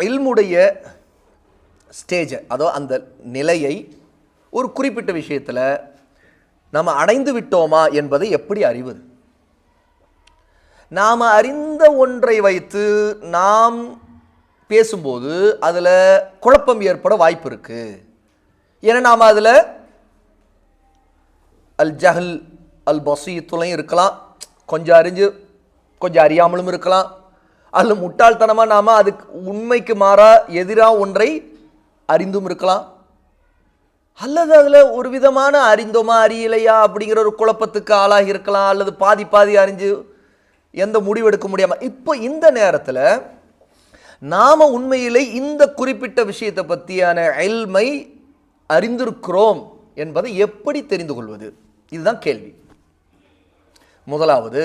இல்முடைய ஸ்டேஜை அதோ அந்த நிலையை ஒரு குறிப்பிட்ட விஷயத்தில் நம்ம அடைந்து விட்டோமா என்பதை எப்படி அறிவது? நாம் அறிந்த ஒன்றை வைத்து நாம் பேசும்போது அதில் குழப்பம் ஏற்பட வாய்ப்பு இருக்குது ஏன்னா நாம் அதில் அல் ஜஹல் அல் பசீத்துலையும் இருக்கலாம். கொஞ்சம் அறிஞ்சு கொஞ்சம் அறியாமலும் இருக்கலாம். அல்லது முட்டாள்தனமாக நாம் அதுக்கு உண்மைக்கு மாறாக எதிராக ஒன்றை அறிந்தும் இருக்கலாம். அல்லது அதில் ஒரு விதமான அறிந்தோமா அறியலையா அப்படிங்கிற ஒரு குழப்பத்துக்கு ஆளாகி இருக்கலாம் அல்லது பாதி பாதி அறிஞ்சு எந்த முடிவெடுக்க முடியாமல் இப்போ இந்த நேரத்தில் நாம் உண்மையிலே இந்த குறிப்பிட்ட விஷயத்தை பற்றியான எல்மை அறிந்திருக்கிறோம் என்பதை எப்படி தெரிந்து கொள்வது? இதுதான் கேள்வி. முதலாவது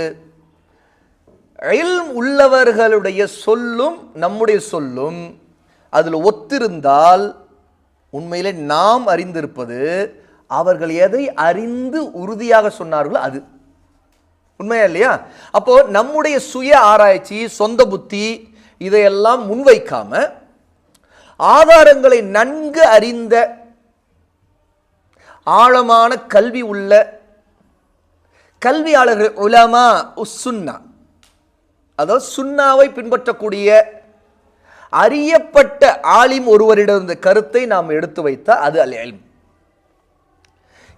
இல்ம் உள்ளவர்களுடைய சொல்லும் நம்முடைய சொல்லும் அதில் ஒத்திருந்தால் உண்மையிலே நாம் அறிந்திருப்பது அவர்கள் எதை அறிந்து உறுதியாக சொன்னார்களோ அது. உண்மையா இல்லையா? அப்போ நம்முடைய சுய ஆராய்ச்சி சொந்த புத்தி இதையெல்லாம் முன்வைக்காம ஆதாரங்களை நன்கு அறிந்த ஆழமான கல்வி உள்ள கல்வியாளர்கள் உலமா உசுன்னா அதாவது சுண்ணாவை பின்பற்றக்கூடிய அறியப்பட்ட ஆலிம் ஒருவரிடம் இந்த கருத்தை நாம் எடுத்து வைத்தால் அது அல் எல்ம்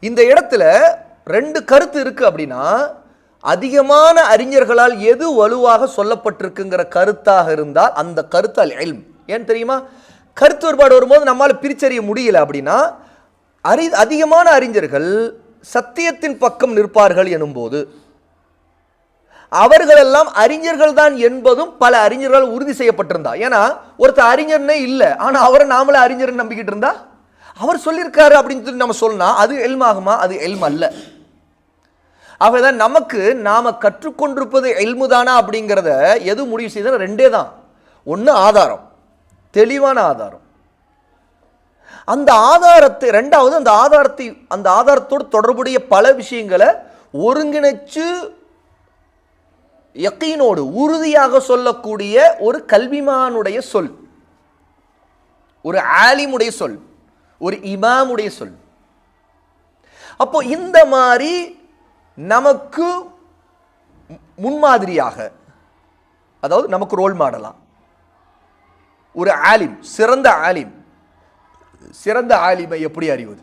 இந்த இடத்துல ரெண்டு கருத்து இருக்கு அப்படின்னா அதிகமான அறிஞர்களால் எது வலுவாக சொல்லப்பட்டிருக்குங்கிற கருத்தாக இருந்தால் அந்த கருத்து அல் எல்ம் ஏன் தெரியுமா? கருத்து வேறுபாடு வரும்போது நம்மால் பிரிச்சறிய முடியல அப்படின்னா அறி அதிகமான அறிஞர்கள் சத்தியத்தின் பக்கம் நிற்பார்கள் எனும்போது அவர்களெல்லாம் அறிஞர்கள் தான் என்பதும் பல அறிஞர்கள் உறுதி செய்யப்பட்டிருந்தா. ஏன்னா ஒருத்தர் அறிஞர்னே இல்லை. ஆனால் அவரை நாமளே அறிஞர் நம்பிக்கிட்டு இருந்தா? அவர் சொல்லியிருக்காரு அப்படின்னு சொல்லி நம்ம சொன்னால் அது எல்மாகுமா? அது எல்ம் அல்ல ஆகதான் நமக்கு நாம் கற்றுக்கொண்டிருப்பது எல்முதானா அப்படிங்கிறத எது முடிவு செய்தால் ரெண்டே தான். ஒன்று ஆதாரம். தெளிவான ஆதாரம். அந்த ஆதாரத்தை ரெண்டாவது அந்த ஆதாரத்தை அந்த ஆதாரத்தோடு தொடர்புடைய பல விஷயங்களை ஒருங்கிணைச்சு யக்கீனோடு உறுதியாக சொல்லக்கூடிய ஒரு கல்விமானுடைய சொல். ஒரு ஆலிமுடைய சொல். ஒரு இமாமுடைய சொல். அப்போ இந்த மாதிரி நமக்கு முன்மாதிரியாக அதாவது நமக்கு ரோல் மாடலாம் ஒரு ஆலிம் சிறந்த ஆலிம். சிறந்த ஆலிமை எப்படி அறிவது?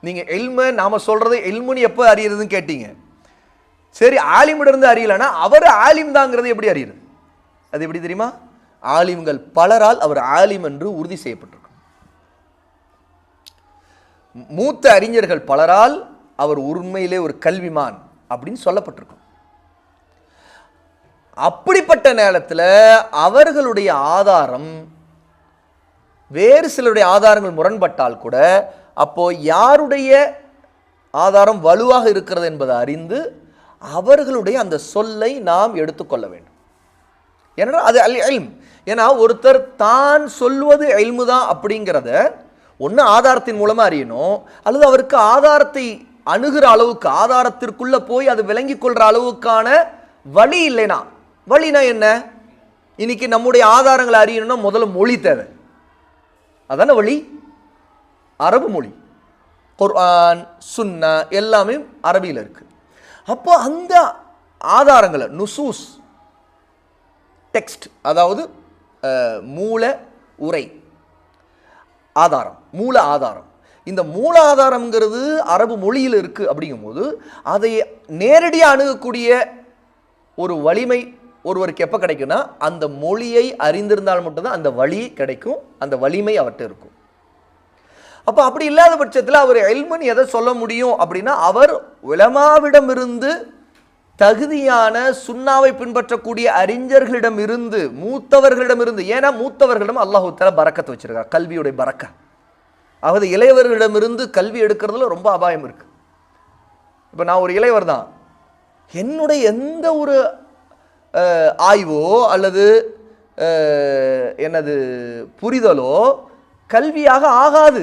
நீங்கள் எல்மு நாம் சொல்கிறது எல்முன்னு எப்போ அறியறதுன்னு கேட்டீங்க? சரி ஆலிமிடம் இருந்து அறியலன்னா அவர் ஆலிம் தாங்கிறது எப்படி அறியுது அது எப்படி தெரியுமா? ஆலிம்கள் பலரால் அவர் ஆலிம் என்று உறுதி செய்யப்பட்டிருக்கும். மூத்த அறிஞர்கள் பலரால் அவர் உண்மையிலே ஒரு கல்விமான் அப்படின்னு சொல்லப்பட்டிருக்கும். அப்படிப்பட்ட நேரத்தில் அவர்களுடைய ஆதாரம் வேறு சிலருடைய ஆதாரங்கள் முரண்பட்டால் கூட அப்போ யாருடைய ஆதாரம் வலுவாக இருக்கிறது என்பதை அறிந்து அவர்களுடைய அந்த சொல்லை நாம் எடுத்துக்கொள்ள வேண்டும். ஏன்னா அது அல் எல்ம் ஏன்னா ஒருத்தர் தான் சொல்வது எல்மு தான் அப்படிங்கிறத ஒன்று ஆதாரத்தின் மூலமாக அறியணும் அல்லது அவருக்கு ஆதாரத்தை அணுகிற அளவுக்கு ஆதாரத்திற்குள்ளே போய் அது விளங்கி கொள்கிற அளவுக்கான வழி இல்லைனா வழினா என்ன? இன்னைக்கு நம்முடைய ஆதாரங்களை அறியணும்னா முதல்ல மொழி தேவை. அதான வழி? அரபு மொழி. குர்ஆன் சுன்னா எல்லாமே அரபியில் இருக்குது அப்போ அந்த ஆதாரங்களை நுசூஸ் டெக்ஸ்ட் அதாவது மூல உரை ஆதாரம் மூல ஆதாரம். இந்த மூல ஆதாரங்கிறது அரபு மொழியில் இருக்குது அப்படிங்கும்போது அதை நேரடியாக அணுகக்கூடிய ஒரு வலிமை ஒருவருக்கு எப்போ கிடைக்கும்னா அந்த மொழியை அறிந்திருந்தால் மட்டும்தான் அந்த வழி கிடைக்கும் அந்த வலிமை அவர்கிட்ட இருக்கும். அப்போ அப்படி இல்லாத பட்சத்தில் அவர் எல்மன் எதை சொல்ல முடியும் அப்படின்னா அவர் உலமாவிடமிருந்து தகுதியான சுண்ணாவை பின்பற்றக்கூடிய அறிஞர்களிடம் இருந்து மூத்தவர்களிடம் இருந்து ஏன்னா மூத்தவர்களிடம் அல்லாஹு பறக்கத்தை வச்சிருக்கார் கல்வியுடைய பறக்க. அதாவது இளையவர்களிடமிருந்து கல்வி எடுக்கிறதுல ரொம்ப அபாயம் இருக்கு. இப்போ நான் ஒரு இளையவர் தான். என்னுடைய எந்த ஒரு ஆய்வோ அல்லது என்னது புரிதலோ கல்வியாக ஆகாது.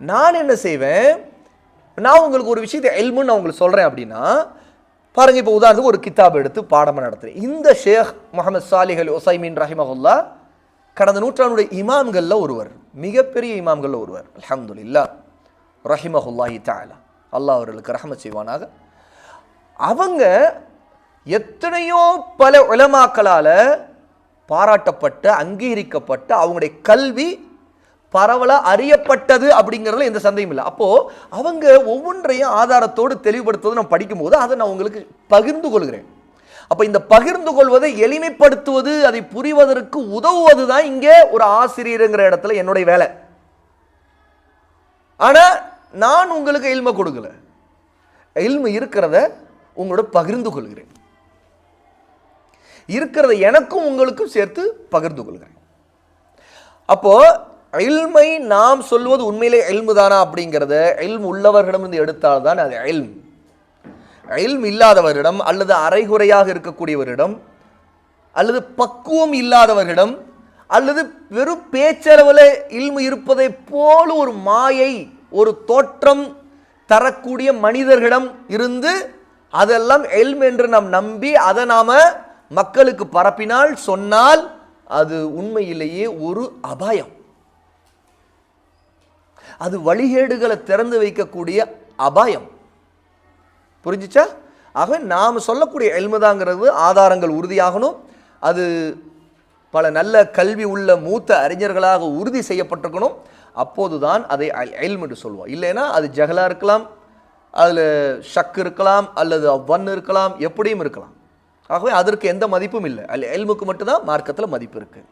நான் என்ன செய்வேன்? நான் உங்களுக்கு ஒரு விஷயத்தை எல்முன்னு நான் உங்களுக்கு சொல்கிறேன் அப்படின்னா பாருங்கள் இப்போ உதாரணத்துக்கு ஒரு கித்தாப் எடுத்து பாடமாக நடத்துகிறேன் இந்த ஷேக் முகமது சாலிஹ் அல் ஒசைமீன் ரஹிமஹுல்லா கடந்த நூற்றாண்டுடைய இமாம்களில் ஒருவர் மிகப்பெரிய இமாம்களில் ஒருவர் அல்ஹம்துலில்லா ரஹிமஹுல்லாஹி தஆலா. அல்லாஹ் அவர்களுக்கு ரஹம செய்வானாக. அவங்க எத்தனையோ பல உலமாக்களால் பாராட்டப்பட்ட அங்கீகரிக்கப்பட்ட அவங்களுடைய கல்வி பரவலாக அறியப்பட்டது அப்படிங்கிறதுல எந்த சந்தேகம் இல்லை. அப்போது அவங்க ஒவ்வொன்றையும் ஆதாரத்தோடு தெளிவுபடுத்துவது நான் படிக்கும்போது அதை நான் உங்களுக்கு பகிர்ந்து கொள்கிறேன். அப்போ இந்த பகிர்ந்து கொள்வதை எளிமைப்படுத்துவது அதை புரிவதற்கு உதவுவது தான் இங்கே ஒரு ஆசிரியருங்கிற இடத்துல என்னுடைய வேலை. ஆனால் நான் உங்களுக்கு இல்மை கொடுக்கல. இல்மை இருக்கிறத உங்களோட பகிர்ந்து கொள்கிறேன். இருக்கிறத எனக்கும் உங்களுக்கும் சேர்த்து பகிர்ந்து கொள்கிறேன். அப்போது இல்மை நாம் சொல்வது உண்மையிலே எல்மு தானா அப்படிங்கிறத எல்ம் உள்ளவர்களிடமிருந்து எடுத்தால்தான் அது எல்ம் எல்ம் இல்லாதவரிடம் அல்லது அரைகுறையாக இருக்கக்கூடியவரிடம் அல்லது பக்குவம் இல்லாதவர்களிடம் அல்லது வெறும் பேச்சளவில் இல்மு இருப்பதை போல ஒரு மாயை ஒரு தோற்றம் தரக்கூடிய மனிதர்களிடம் இருந்து அதெல்லாம் எல்ம் என்று நாம் நம்பி அதை நாம மக்களுக்கு பரப்பினால் சொன்னால் அது உண்மையிலேயே ஒரு அபாயம். அது வழிகேடுகளை திறந்து வைக்கக்கூடிய அபாயம். புரிஞ்சிச்சா? ஆக நாம் சொல்லக்கூடிய எல்முதாங்கிறது ஆதாரங்கள் உறுதியாகணும். அது பல நல்ல கல்வி உள்ள மூத்த அறிஞர்களாக உறுதி செய்யப்பட்டிருக்கணும். அப்போது தான் அதை எல்ம் என்று சொல்லுவோம் இல்லைன்னா அது ஜஹலா இருக்கலாம் அதில் ஷக் இருக்கலாம் அல்லது அவ்வன் இருக்கலாம் எப்படியும் இருக்கலாம். ஆகவே அதற்கு எந்த மதிப்பும் இல்லை. அல் எல்முக்கு மட்டும்தான் மார்க்கத்தில் மதிப்பு இருக்குது